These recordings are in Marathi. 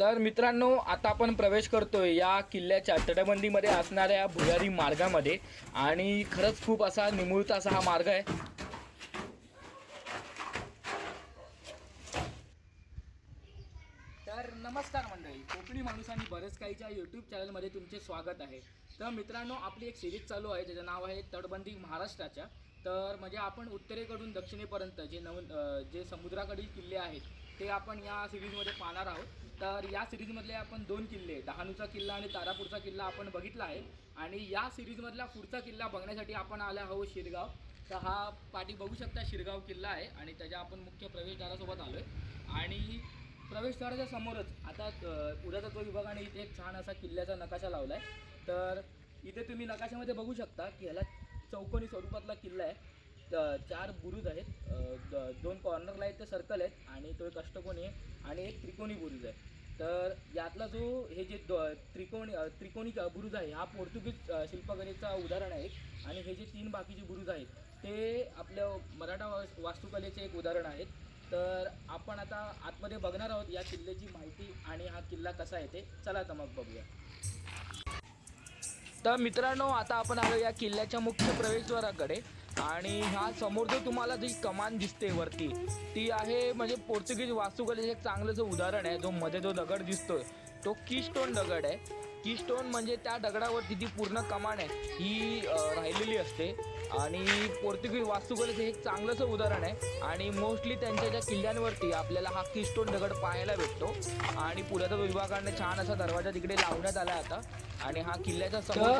तर मित्रांनो आता आपण प्रवेश करतोय या किल्ल्याच्या तटबंदीमध्ये असणाऱ्या भुयारी मार्गामध्ये. आणि खरंच खूप असा निमुळता असा हा मार्ग आहे. तर नमस्कार मंडळी कोकणी माणूस आणि बरेच काहीच्या यूट्यूब चॅनलमध्ये तुमचे स्वागत आहे. तर मित्रांनो आपली एक सिरीज चालू आहे त्याचं नाव आहे तटबंदी महाराष्ट्राच्या. तर म्हणजे आपण उत्तरेकडून दक्षिणेपर्यंत जे नव जे समुद्राकडील किल्ले आहेत ते आपण या सिरीजमध्ये पाहणार आहोत. तर या सिरीजमधले आपण दोन किल्ले डहाणूचा किल्ला आणि तारापूरचा किल्ला आपण बघितला आहे. आणि या सिरीजमधला पुढचा किल्ला बघण्यासाठी आपण आलो आहोत शिरगाव. तर हा पाठी बघू शकता शिरगाव किल्ला आहे आणि त्याच्या आपण मुख्य प्रवेशद्वारासोबत आलो आहे आणि प्रवेशद्वाराच्या समोरच आता पुरातत्व विभागाने इथे एक छान असा किल्ल्याचा नकाशा लावला आहे तर इथे तुम्ही नकाशामध्ये बघू शकता की ह्याला चौकोनी स्वरूपातला किल्ला आहे. चार बुरुज आहेत. द- दोन कॉर्नरला आहेत ते सर्कल आहेत आणि तो एक अष्टकोनी आहे आणि एक त्रिकोणी बुरुज आहे. तर यातला जो हे जे द- त्रिकोणी त्रिकोणी क- बुरुज आहे हा पोर्तुगीज शिल्पकलेचा उदाहरण आहे आणि हे जे तीन बाकीचे बुरुज आहेत ते आपल्या मराठा वास्तुकलेचे एक उदाहरण आहेत. तर आपण आता आतमध्ये बघणार आहोत या किल्ल्याची माहिती आणि हा किल्ला कसा आहे ते. चला तर मग बघूया. तर मित्रांनो आता आपण आलो या किल्ल्याच्या मुख्य प्रवेशद्वाराकडे. आणि हा समोर जो तुम्हाला जी कमान दिसते वरती ती आहे म्हणजे पोर्तुगीज वास्तुकलेचं एक चांगलंच उदाहरण आहे. जो मध्ये जो दगड दिसतोय तो कीस्टोन दगड आहे. कीस्टोन म्हणजे त्या दगडावरती जी पूर्ण कमान आहे ही राहिलेली असते. आणि पोर्तुगीज वास्तुकलेचं एक चांगलंच उदाहरण आहे. आणि मोस्टली त्यांच्या ज्या किल्ल्यांवरती आपल्याला हा कीस्टोन दगड पाहायला भेटतो. आणि पुरातत्व विभागाने छान असा दरवाजा तिकडे लावण्यात आला आता. आणि हा किल्ल्याचा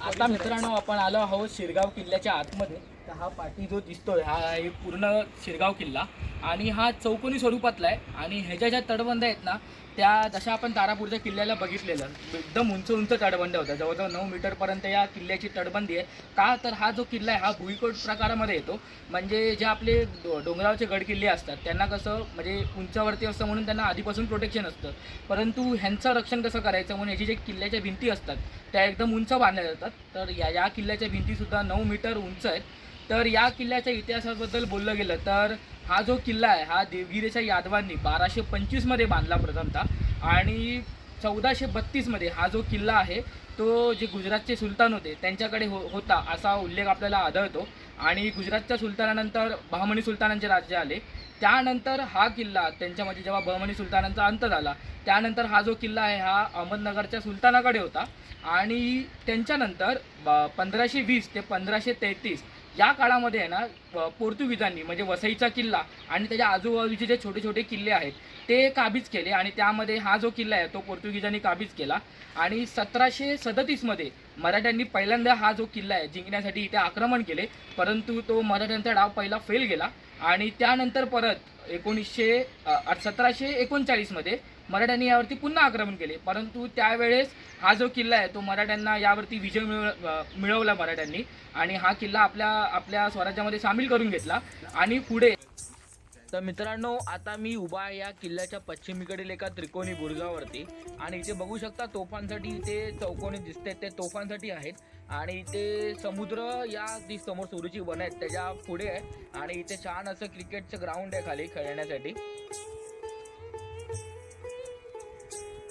आता मित्रांनो आपण आलो आहोत शिरगाव किल्ल्याच्या आतमध्ये. तर हा पाठी जो दिसतोय हा आहे पूर्ण शिरगाव किल्ला. आणि हा चौकोनी स्वरूपातला आहे. आणि ह्याच्या ज्या तटबंद आहेत ना त्या जशा आपण तारापूरच्या किल्ल्याला बघितलेलं एकदम उंच उंच तटबंद होत्या. जवळजवळ नऊ मीटरपर्यंत या किल्ल्याची तटबंदी आहे. का तर हा जो किल्ला आहे हा भुईकोट प्रकारामध्ये येतो. म्हणजे जे आपले डो- डोंगरावरचे असतात त्यांना कसं म्हणजे उंचावरती असतं म्हणून त्यांना आधीपासून प्रोटेक्शन असतं. परंतु ह्यांचं रक्षण कसं करायचं म्हणून ह्याची जे किल्ल्याच्या भिंती असतात त्या एकदम उंच बांधल्या जातात. तर या या किल्ल्याच्या भिंतीसुद्धा नऊ मीटर उंच आहेत. तर या किल्ल्याच्या इतिहासाबद्दल बोललं गेलं तर हा जो किल्ला आहे हा देवगिरीच्या यादवांनी बाराशे पंचवीसमध्ये बांधला प्रथमतः आणि चौदाशे बत्तीसमध्ये हा जो किल्ला आहे तो जे गुजरातचे सुलतान होते त्यांच्याकडे हो होता असा उल्लेख आपल्याला आढळतो. आणि गुजरातच्या सुलतानानंतर बहमनी सुलतानांचे राज्य आले. त्यानंतर हा किल्ला त्यांच्यामध्ये जेव्हा बहमनी सुलतानांचा अंत झाला त्यानंतर हा जो किल्ला आहे हा अहमदनगरच्या सुलतानाकडे होता. आणि त्यांच्यानंतर पंधराशे वीस ते पंधराशे तेहतीस या काळामध्ये आहे ना प- पोर्तुगीजांनी म्हणजे वसईचा किल्ला आणि त्याच्या आजूबाजूचे जे छोटे छोटे किल्ले आहेत ते काबीज केले आणि त्यामध्ये हा जो किल्ला आहे तो पोर्तुगीजांनी काबीज केला. आणि सतराशे सदतीसमध्ये मराठ्यांनी पहिल्यांदा हा जो किल्ला आहे जिंकण्यासाठी इथे आक्रमण केले. परंतु तो मराठ्यांचा डाव पहिला फेल गेला. आणि त्यानंतर परत एकोणीसशे सतराशे एकोणचाळीसमध्ये मराठ्यांनी यावरती पुन्हा आक्रमण केले. परंतु त्यावेळेस हा जो किल्ला आहे तो मराठ्यांना यावरती विजय मिळव मिळवला मराठ्यांनी. आणि हा किल्ला आपल्या आपल्या स्वराज्यामध्ये सामील करून घेतला. आणि पुढे तर मित्रांनो आता मी उभा आहे या किल्ल्याच्या पश्चिमेकडील एका त्रिकोणी बुर्गावरती आणि इथे बघू शकता तोफांसाठी इथे चौकोनी दिसते ते तोफांसाठी आहेत. आणि इथे समुद्र या जी समोर सुरूची वन आहेत त्याच्या पुढे आहे. आणि इथे छान असं क्रिकेटचं ग्राउंड आहे खाली खेळण्यासाठी.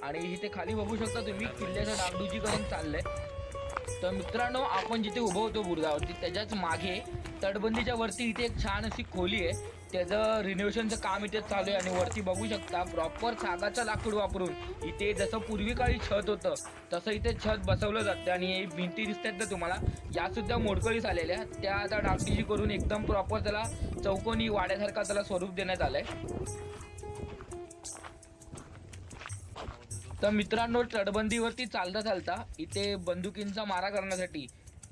आणि इथे खाली बघू शकता तुम्ही किल्ल्याचं डागडुजीकरण चाललंय. तर मित्रांनो आपण जिथे उभं होतो बुरुजावरती त्याच्याच मागे तटबंदीच्या वरती इथे एक छान अशी खोली आहे. त्याचं रिनोव्हेशनचं काम इथे चालू आहे आणि वरती बघू शकता प्रॉपर सागाचं लाकूड वापरून इथे जसं पूर्वी काळी छत होतं तसं इथे छत बसवलं जातं आणि हे भिंती दिसतात ना तुम्हाला या सुद्धा मोडकळीस आलेल्या त्या आता डागडुजी करून एकदम प्रॉपर त्याला चौकोनी वाड्यासारखा त्याला स्वरूप देण्यात आलंय. तर मित्रांनो तटबंदीवरती चालता चालता इथे बंदुकींचा मारा करण्यासाठी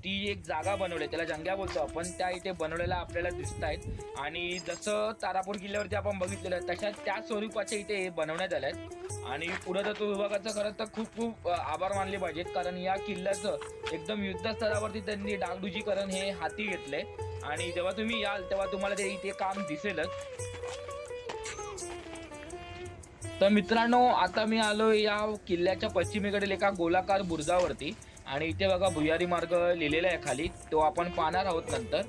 ती एक जागा बनवली आहे, त्याला जंग्या बोलतो आपण. त्या इथे बनवलेल्या आपल्याला दिसत आहेत. आणि जसं तारापूर किल्ल्यावरती आपण बघितलेलं आहे तशा त्या स्वरूपाचे इथे हे बनवण्यात आल्या आहेत. आणि पुरातत्व विभागाचं खरं तर खूप खूप आभार मानले पाहिजेत. कारण या किल्ल्याचं एकदम युद्धस्तरावरती त्यांनी डागडुजीकरण हे हाती घेतलंय. आणि जेव्हा तुम्ही याल तेव्हा तुम्हाला ते इथे काम दिसेलच. तर मित्रांनो आता मी आलो या किल्ल्याच्या पश्चिमेकडील एका गोलाकार बुरुजावरती. आणि इथे बघा भुयारी मार्ग लिहिलेला आहे खाली. तो आपण पाहणार आहोत नंतर.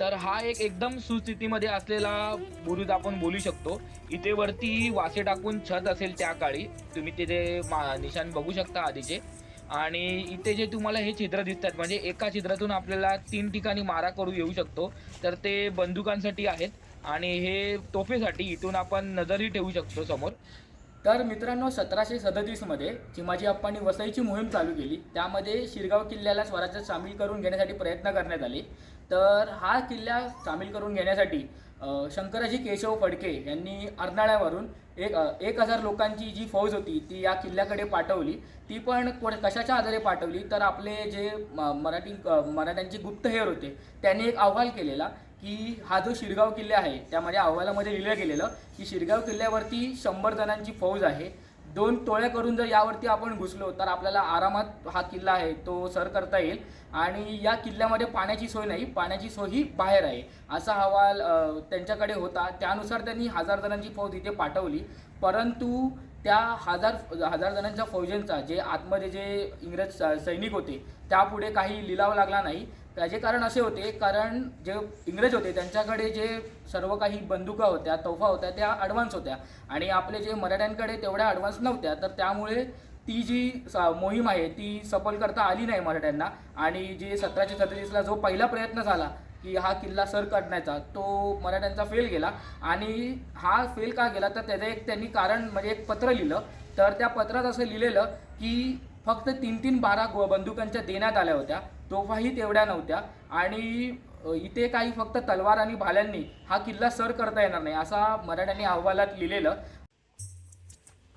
तर हा एक एकदम सुस्थितीमध्ये असलेला बुरुज आपण बोलू शकतो. इथे वरती वासे टाकून छत असेल त्या काळी. तुम्ही तिथे मा- निशाण बघू शकता आधीचे. आणि इथे जे तुम्हाला हे छिद्र दिसतात म्हणजे एका छिद्रातून आपल्याला तीन ठिकाणी मारा करू येऊ शकतो. तर ते बंदुकांसाठी आहेत. आणि हे तोफेसाठी इथून आपण नजरही ठेवू शकतो समोर. तर मित्रांनो सतराशे सदतीसमध्ये चिमाजी अप्पांनी वसईची मोहीम चालू केली. त्यामध्ये शिरगाव किल्ल्याला स्वराज्यात सामील करून घेण्यासाठी प्रयत्न करण्यात आले. तर हा किल्ला सामील करून घेण्यासाठी शंकराजी केशव फडके यांनी अर्नाळ्यावरून एक एक हजार लोकांची जी फौज होती ती या किल्ल्याकडे पाठवली. ती पण कोण कशाच्या आधारे पाठवली? तर आपले जे म- मराठी मराठ्यांचे गुप्तहेर होते त्यांनी एक अहवाल केलेला. की हा जो शिरगाव किल्ला आहे त्यामध्ये अहवालामध्ये लिहिलं गेलेलं की शिरगाव किल्ल्यावरती शंभर जणांची फौज आहे. दोन टोळ्या करून जर यावरती आपण घुसलो तर आपल्याला आरामात हा किल्ला आहे तो सर करता येईल. आणि या किल्ल्यामध्ये पाण्याची सोय नाही पाण्याची सोय ही बाहेर आहे. असा अहवाल त्यांच्याकडे होता. त्यानुसार त्यांनी हजार जणांची फौज इथे पाठवली. परंतु त्या हजार हजार जणांच्या फौजांचा जे आतमध्ये जे इंग्रज स- सैनिक होते त्यापुढे काही लिलाव लागला नाही. त्याचे कारण असे होते कारण जे इंग्रज होते त्यांच्याकडे जे सर्व काही बंदुका होत्या तोफा होत्या त्या ॲडव्हान्स होत्या. आणि आपले जे मराठ्यांकडे तेवढ्या ॲडव्हान्स नव्हत्या तर त्यामुळे ती जी स- मोहीम आहे ती सफल करता आली नाही मराठ्यांना. आणि जे सतराशे सदतीसला जो पहिला प्रयत्न झाला की हा किल्ला सर काढण्याचा तो मराठ्यांचा फेल गेला. आणि हा फेल का गेला तर त्याचं एक त्यांनी कारण म्हणजे एक पत्र लिहिलं. तर त्या पत्रात असं लिहिलेलं की फक्त तीन तीन बारा बंदुकांच्या देण्यात आल्या होत्या. तोफाही तेवढ्या नव्हत्या. आणि इथे काही फक्त तलवार आणि भाल्यांनी हा किल्ला सर करता येणार नाही असा मराठ्यांनी अहवालात लिहिलेलं.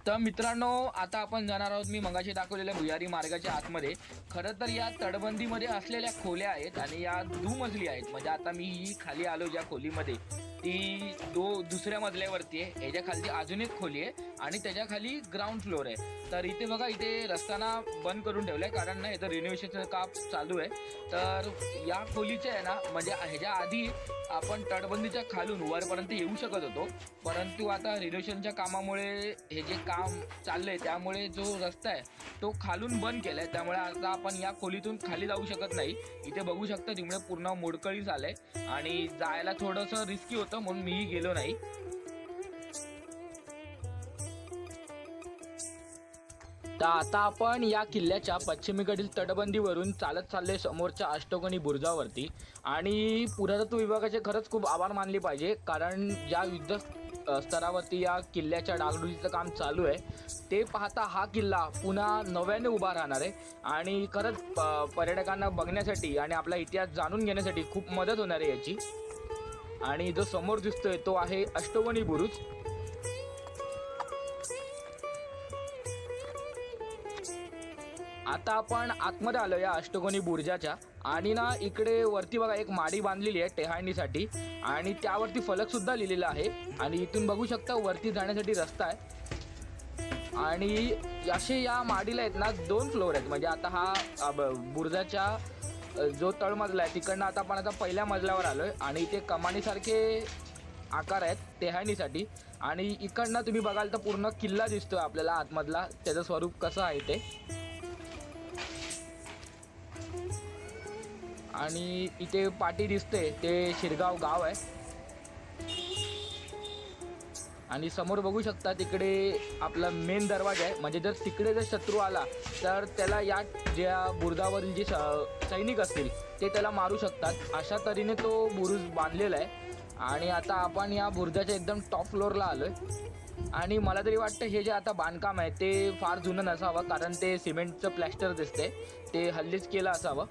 तर मित्रांनो आता आपण जाणार आहोत मी मगाशी दाखवलेल्या भुयारी मार्गाच्या आतमध्ये. खरं तर या तटबंदीमध्ये असलेल्या खोल्या आहेत आणि या दुमजली आहेत. म्हणजे आता मी ही खाली आलो ज्या खोलीमध्ये. ती दो दुसऱ्या मजल्यावरती आहे. ह्याच्या खालती अजून एक खोली आहे आणि त्याच्याखाली ग्राउंड फ्लोअर आहे. तर इथे बघा इथे रस्ताना बंद करून ठेवलाय कारण ना इथं रिनोव्हेशनचं काम चालू आहे. तर या खोलीचे आहे ना म्हणजे ह्याच्या आधी आपण तटबंदीच्या खालून वरपर्यंत येऊ शकत होतो. परंतु आता रिनोव्हेशनच्या कामामुळे हे जे काम चाललंय त्यामुळे जो रस्ता आहे तो खालून बंद केलाय. त्यामुळे आता आपण या खोलीतून खाली जाऊ शकत नाही. इथे बघू शकता तिमुळे पूर्ण मोडकळी झालंय. आणि जायला थोडंसं रिस्की होतं. म्हणून मीही गेलो नाही. तर आता आपण या किल्ल्याच्या पश्चिमेकडील तटबंदीवरून चालत चालले समोरच्या अष्टकोनी बुरुजावरती. आणि पुरातत्व विभागाचे खरंच खूप आभार मानले पाहिजे कारण ज्या युद्ध स्तरावरती या किल्ल्याच्या डागडुजीचं काम चालू आहे ते पाहता हा किल्ला पुन्हा नव्याने उभा राहणार आहे. आणि खरंच पर्यटकांना बघण्यासाठी आणि आपला इतिहास जाणून घेण्यासाठी खूप मदत होणार आहे याची. आणि जो समोर दिसतोय तो आहे अष्टवणी बुरुज. आता आपण आतमध्ये आलो या अष्टकोनी बुर्जाच्या. आणि ना इकडे वरती बघा एक माडी बांधलेली आहे टेहाळणीसाठी आणि त्यावरती फलक सुद्धा लिहिलेला आहे. आणि इथून बघू शकता वरती जाण्यासाठी रस्ता आहे. आणि असे या माडीला आहेत ना दोन फ्लोअर आहेत. म्हणजे आता हा ब- बुर्जाच्या जो तळमजला आहे तिकडनं आता आपण आता पहिल्या मजल्यावर आलोय आणि इथे कमानीसारखे आकार आहेत टेहाणीसाठी आणि इकडनं तुम्ही बघाल तर पूर्ण किल्ला दिसतोय आपल्याला आतमधला. त्याचं स्वरूप कसं आहे ते. आणि इथे पाटी दिसते ते शिरगाव गाव आहे. आणि समोर बघू शकता तिकडे आपला मेन दरवाजा आहे. म्हणजे जर तिकडे जर शत्रू आला तर त्याला या ज्या बुरुजावरील जे स- सैनिक असतील ते त्याला मारू शकतात. अशा तऱ्हेने तो बुरुज बांधलेला आहे. आणि आता आपण या बुरुजाच्या एकदम टॉप फ्लोअरला आलो आहे आणि मला तरी वाटतं हे जे आता बांधकाम आहे ते फार जुनं नसावं कारण ते सिमेंटचं प्लॅस्टर दिसते ते हल्लीच केलं असावं.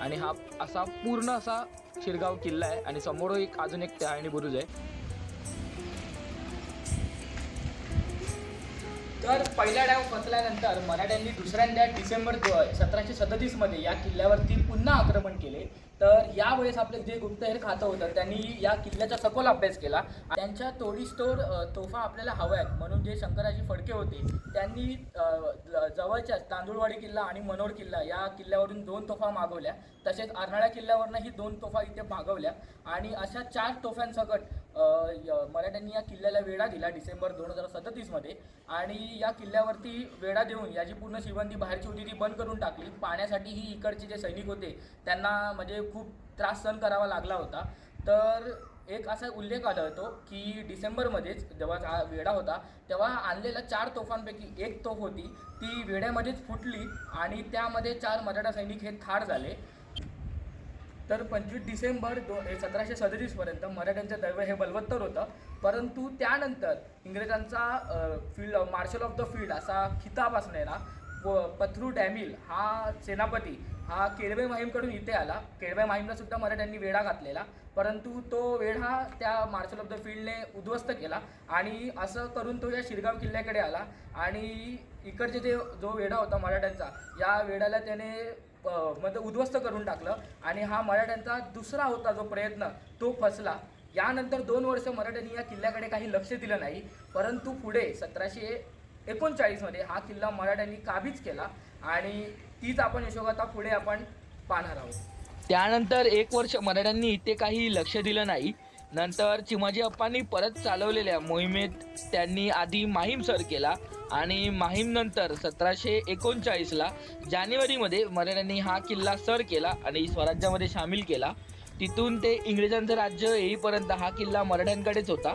आणि हा असा पूर्ण असा शिरगाव किल्ला आहे. आणि समोर एक अजून एक टहाणी बुरुज आहे. तर पहिला डाव फसल्यानंतर मराठ्यांनी दुसऱ्यांदा डिसेंबर सतराशे सदतीसमध्ये या किल्ल्यावरती पुन्हा आक्रमण केले. तर यावेळेस आपलं जे गुप्तहेर खातं होतं त्यांनी या किल्ल्याचा सखोल अभ्यास केला. त्यांच्या तोडीस्तोड तोफा आपल्याला हव्या आहेत. म्हणून जे शंकराजी फडके होते त्यांनी ज- जवळच्या तांदूळवाडी किल्ला आणि मनोर किल्ला या किल्ल्यावरून दोन तोफा मागवल्या. तसेच अर्नाळा किल्ल्यावरनंही दोन तोफा इथे मागवल्या. आणि अशा चार तोफ्यांसकट मराठ्यांनी या किल्ल्याला वेढा दिला डिसेंबर दोन हजार सदतीसमध्ये आणि या किल्ल्यावरती वेढा देऊन याची पूर्ण शिबंदी बाहेरची होती ती बंद करून टाकली. पाण्यासाठी ही इकडचे जे सैनिक होते त्यांना म्हणजे खूप त्रास सहन करावा लागला होता. तर एक असा उल्लेख आढळतो की डिसेंबरमध्येच जेव्हा हा वेढा होता तेव्हा आणलेल्या चार तोफांपैकी एक तोफ होती. ती वेढ्यामध्येच फुटली आणि त्यामध्ये चार मराठा सैनिक हे ठार झाले. तर पंचवीस डिसेंबर दो सतराशे सदतीसपर्यंत मराठ्यांचं दैव हे बलवत्तर होतं. परंतु त्यानंतर इंग्रजांचा field marshal of the field असा खिताब असलेला व पथरू डॅमिल हा सेनापती हा केळवे माहीमकडून इथे आला. केळवे माहीमला सुद्धा मराठ्यांनी वेढा घातलेला. परंतु तो वेढा त्या मार्शल ऑफ द फील्डने उद्ध्वस्त केला आणि असं करून तो या शिरगाव किल्ल्याकडे आला. आणि इकडचे जे जो वेढा होता मराठ्यांचा या वेढ्याला त्याने म्हणजे उद्ध्वस्त करून टाकलं आणि हा मराठ्यांचा दुसरा होता जो प्रयत्न तो फसला. यानंतर दोन वर्ष मराठ्यांनी या किल्ल्याकडे काही लक्ष दिलं नाही परंतु पुढे सतराशे एकोणचाळीसमध्ये हा किल्ला मराठ्यांनी काबीज केला आणि तीच आपण यशोगाथा पुढे आपण पाहणार आहोत. त्यानंतर एक वर्ष मराठ्यांनी इथे काही लक्ष दिलं नाही नंतर चिमाजी अप्पांनी परत चालवलेल्या मोहिमेत त्यांनी आधी माहीम सर केला आणि माहीम नंतर सतराशे एकोणचाळीसला जानेवारीमध्ये मराठ्यांनी हा किल्ला सर केला आणि स्वराज्यामध्ये सामील केला. तिथून ते इंग्रजांचं राज्य येईपर्यंत हा किल्ला मराठ्यांकडेच होता.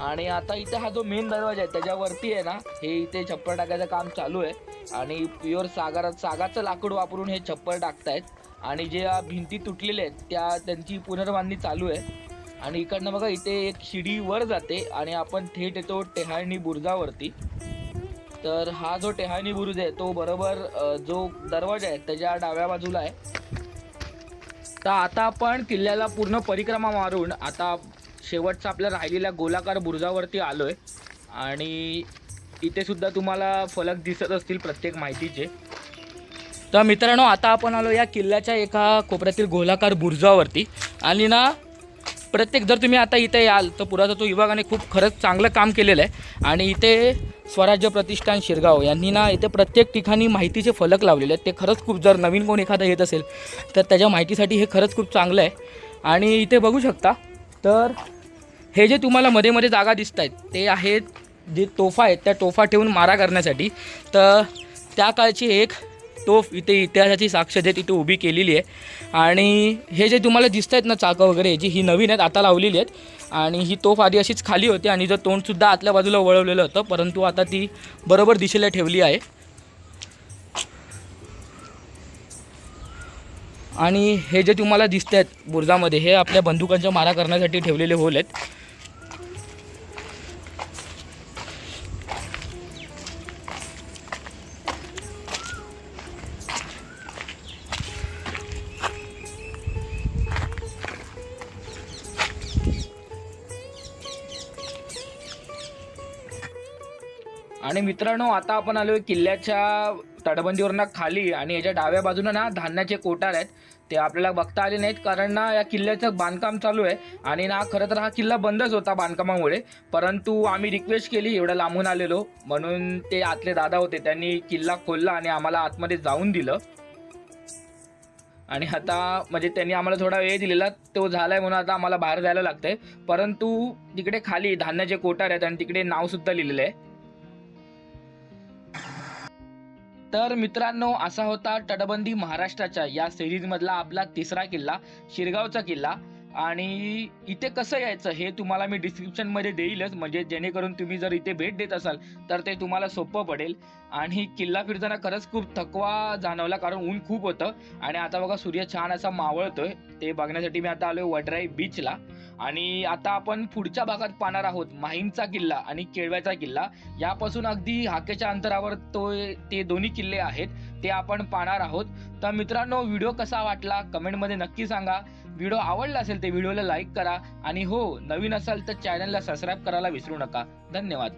आणि आता इथे हा जो मेन दरवाजा आहे त्याच्यावरती आहे ना हे इथे छप्पर टाकायचं काम चालू आहे. आणि प्युअर सागार सागाचं लाकूड वापरून हे छप्पर टाकतायत. आणि जे भिंती तुटलेल्या आहेत त्या त्यांची पुनर्बांधणी चालू आहे. आणि इकडनं बघा इथे एक शिडी वर जाते आणि आपण थेट येतो टेहाळणी बुरुजावरती. तर हा जो टेहाळणी बुरुज आहे तो बरोबर जो दरवाजा आहे त्याच्या डाव्या बाजूला आहे. तर आता आपण किल्ल्याला पूर्ण परिक्रमा मारून आता शेवटचा आपल्या राहिलेल्या गोलाकार बुरुजावरती आलोय. आणि इथे सुद्धा तुम्हाला फलक दिसत असतील प्रत्येक माहितीचे. तर मित्रांनो आता आपण आलो या किल्ल्याच्या एका कोपऱ्यातील गोलाकार बुरुजावरती. आणि ना प्रत्येक जर तुम्ही आता इथे याल तर पुरातत्व विभागाने खूप खरंच चांगलं काम केलेलं आहे. आणि इथे स्वराज्य प्रतिष्ठान शिरगाव यांनी ना इथे प्रत्येक ठिकाणी माहितीचे फलक लावलेले आहेत. ते खरंच खूप जर नवीन कोण एखादा येत असेल तर त्याच्या माहितीसाठी हे खरंच खूप चांगलं आहे. आणि इथे बघू शकता तर हे जे तुम्हाला मध्ये मध्ये जागा दिसत आहेत ते आहेत जे तोफा आहेत. त्या तोफा ठेवून मारा करण्यासाठी. तर त्या काळची एक तोफ इथे इतिहासाची साक्ष देत इथे उभी केलेली आहे. आणि हे जे तुम्हाला दिसत आहेत ना चाकं वगैरे जी ही नवीन आहेत आता लावलेली आहेत. आणि ही तोफ आधी अशीच खाली होती आणि जर तोंडसुद्धा आतल्या बाजूला वळवलेलं होतं परंतु आता ती बरोबर दिशेला ठेवली आहे. आणि हे जे तुम्हाला दिसत आहेत बुर्जामध्ये हे आपल्या बंदुकांच्या मारा करण्यासाठी ठेवलेले होल आहेत. आणि मित्रांनो आता आपण आलोय किल्ल्याच्या तटबंदीवरनं खाली आणि याच्या डाव्या बाजूला ना धान्याचे कोठार आहेत. ते आपल्याला बघता आले नाहीत कारण ना या किल्ल्याचं बांधकाम चालू आहे. आणि ना खरं तर हा किल्ला बंदच होता बांधकामामुळे. परंतु आम्ही रिक्वेस्ट केली एवढं लांबून आलेलो. म्हणून ते आतले दादा होते त्यांनी किल्ला खोलला आणि आम्हाला आतमध्ये जाऊन दिलं. आणि आता म्हणजे त्यांनी आम्हाला थोडा वेळ दिलेला तो झालाय म्हणून आता आम्हाला बाहेर जायला लागतंय. परंतु तिकडे खाली धान्याचे कोटार आहेत आणि तिकडे नावसुद्धा लिहिलेलं आहे. तर मित्रांनो असा होता तटबंदी महाराष्ट्राच्या या सिरीज मधला आपला तिसरा किल्ला शिरगावचा किल्ला. आणि इथे कसं यायचं हे तुम्हाला मी डिस्क्रिप्शनमध्ये देईलच. म्हणजे जेणेकरून तुम्ही जर इथे भेट देत असाल तर ते तुम्हाला सोपं पडेल. आणि किल्ला फिरताना खरंच खूप थकवा जाणवला कारण ऊन खूप होतं. आणि आता बघा सूर्य छान असा मावळतोय. ते बघण्यासाठी मी आता आलोय वडराई बीचला आणि आता आपण पुढच्या भागात पाहणार आहोत माहीमचा किल्ला आणि केळव्याचा किल्ला. यापासून अगदी हाकेच्या अंतरावर तो ते दोन्ही किल्ले आहेत ते आपण पाहणार आहोत. तर मित्रांनो व्हिडिओ कसा वाटला कमेंटमध्ये नक्की सांगा. व्हिडिओ आवडला असेल तर व्हिडिओला लाईक करा. आणि हो नवीन असाल तर चॅनलला सबस्क्राईब करायला विसरू नका. धन्यवाद.